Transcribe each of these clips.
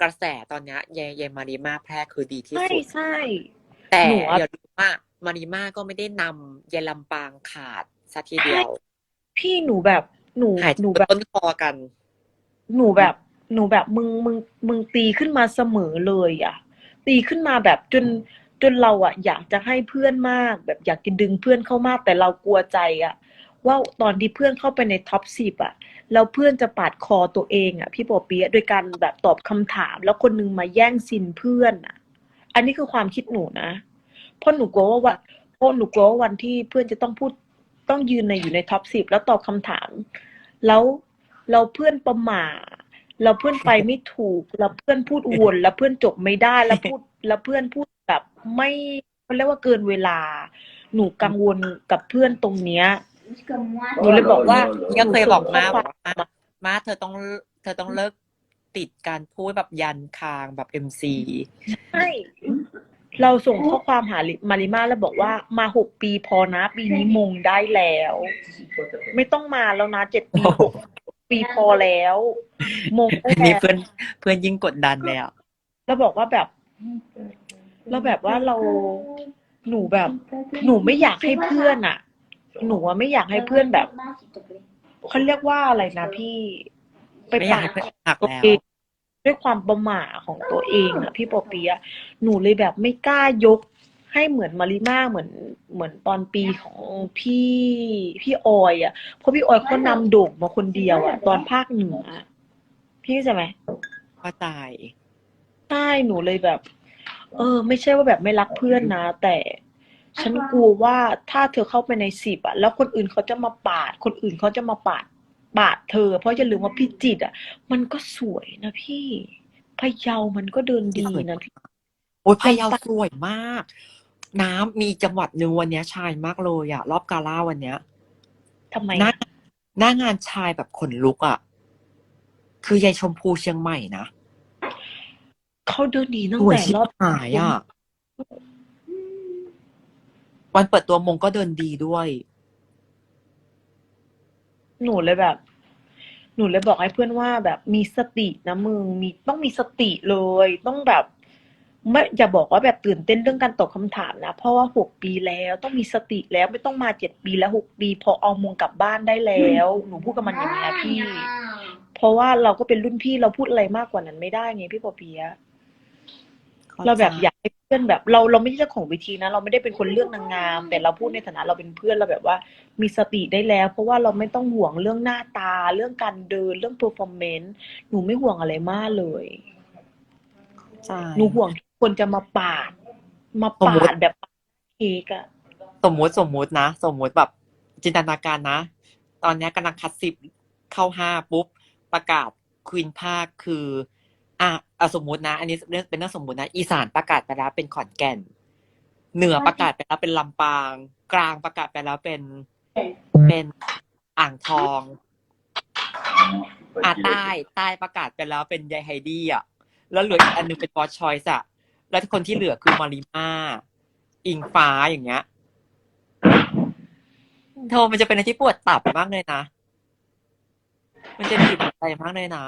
กระแสตอนเนี้ยยายยายมาริมาแพร่คือดีที่ใช่สุดใช่แต่หนูอะอย่าลืมว่ามาริมาก็ไม่ได้นำยายลำปางขาดสัทีเดียว พี่หนูแบบหนูหายหนูไปแบบต้นคอกัน หนูแบบหนูแบบมึงมึงมึงตีขึ้นมาเสมอเลยอะ ตีขึ้นมาแบบจนจนเราอะ อยากจะให้เพื่อนมาก แบบอยากจะดึงเพื่อนเข้ามากแต่เรากลัวใจอะ ว่าตอนที่เพื่อนเข้าไปในท็อปสิบอะแล้วเพื่อนจะปาดคอตัวเองอะพี่ปอเปียะโดยการแบบตอบคำถาม แล้วคนนึงมาแย่งซินเพื่อนอะอันนี้คือความคิดหนูนะเพราะหนูกลัวว่าวันเพราะหนูกลัวว่าวันที่เพื่อนจะต้องพูดต้องยืนในอยู่ในท็อปสิบแล้วตอบคำถาม แล้วเราเพื่อนประหม่าเราเพื่อนไปไม่ถูกเราเพื่อนพูดวนแล้วเพื่อนจบไม่ได้แล้วพูดแล้วเพื่อนพูดแบบไม่เขาเรียกว่าเกินเวลา หนูกังวลกับเพื่อนตรงเนี้ย หนูเลยบอกว่าก็เคยบอกมาหนูบส่องกว่ามามาเธอต้องเธอต้องเลิกติดการพูดแบบยันคางแบบเอ็มซีใช่เราส่งข้อความหาลิมาริมาแล้วบอกว่ามาหกปีพอนะ ปีนี้มงได้แล้ว ไม่ต้องมาแล้วนะเจ็ดปีหกปีพอแล้ว มงได้อันนี้แล้วเพื่อนเพื่อนยิ่งกดดันแล้วแล้วบอกว่าแบบ แล้วแบบว่าเราหนูแบบ หนูไม่อยากให้เพื่อนอะ หนูอะไม่อยากให้เพื่อนแบบเขาเรียกว่าอะไรนะพี่ไปไม่อยากปาให้ดเพื่อนหักตัวแล้ว เองด้วยความประหม่าของตัวเองอะพี่ปอเปียะหนูเลยแบบไม่กล้ายก ให้เหมือนมาริมาเหมือนเหมือนตอนปีของพี่พี่ออยอะเพราะพี่ออยเขานำโด่งมาคนเดียวอะตอนภาคเหนืออะพี่เข้าใจไหม เข้าใจ ใช่หนูเลยแบบ เออ ไม่ใช่ว่าแบบไม่รักเพื่อนนะ แต่ ฉันกลัวว่าถ้าเธอเข้าไปในสิบอะแล้วคนอื่นเขาจะมาปาด คนอื่นเขาจะมาปาด ปาดเธอ เพราะอย่าลืมว่าพี่จิตอะมันก็สวยนะพี่พะเยามันก็เดินดีนะพี่โอ้ยพะเยาสวยมาก น้ำมีจังหวัดหนึ่งวันเนี้ยชายมากเลยอะรอบกาล่าวันเนี้ยทำไมหน้าหน้างานชายแบบขนลุกอะคือยายชมพูเชียงใหม่นะเขาเดินดีตั้งวแต่รอบหายอะ วันเปิดตัวมงก็เดินดีด้วย หนูเลยแบบ หนูเลยบอกให้เพื่อนว่าแบบมีสตินะมึงมีต้องมีสติเลย ต้องแบบไม่อย่าบอกว่าแบบตื่นเต้นเรื่องการตอบคำถามนะ เพราะว่าหกปีแล้วต้องมีสติแล้วไม่ต้องมาเจ็ดปีแล้วหกปี พอเอามงกลับบ้านได้แล้ว หนูพูดกับมันอย่างนี้นะพี่ เพราะว่าเราก็เป็นรุ่นพี่เราพูดอะไรมากกว่านั้นไม่ได้ไงพี่ปอเปียะ เราแบบอยากให้ เพื่อนแบบเราเราไม่ใช่เจ้าของเวิธีนะ เราไม่ได้เป็นคนเลือกนางงาม แต่เราพูดในฐานะเราเป็นเพื่อนเราแบบว่า มีสติได้แล้ว เพราะว่าเราไม่ต้องห่วงเรื่องหน้าตา เรื่องการเดินเรื่อง performance หนูไม่ห่วงอะไรมากเลย ใช่หนูห่วงที่คนจะมาปาด มาสมมุปาติดแบบเค้กอะสมมุติสมมุตินะ สมมุติแบบจินตนาการนะ ตอนเนี้ยกำลังคัดสิบเข้าห้าปุ๊บ ประกาศควีนภาคคือ อะเอาสมมุตินะ อันนี้เรื่องเป็นเรื่องสมมุตินะ อีสานประกาศไปแล้วเป็นขอนแก่น เหนือประกาศไปแล้วเป็นลำปาง กลางประกาศไปแล้วเป็นเป็นอ่างทอง อะใต้ใต้ประกาศไปแล้วเป็นยายไฮดี้อะแล้วเหลืออีกอันนึงเป็นวอชอยส์อะแล้วคนที่เหลือคือมาริมาอิงฟ้าอย่างเงี้ยโทมันจะเป็นอะไรที่ปวดตับมากเลยนะ มันจะบีบหัวใจมากเลยนะ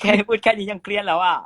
แค่พูดแค่นี้ยังเครียดแล้วอะ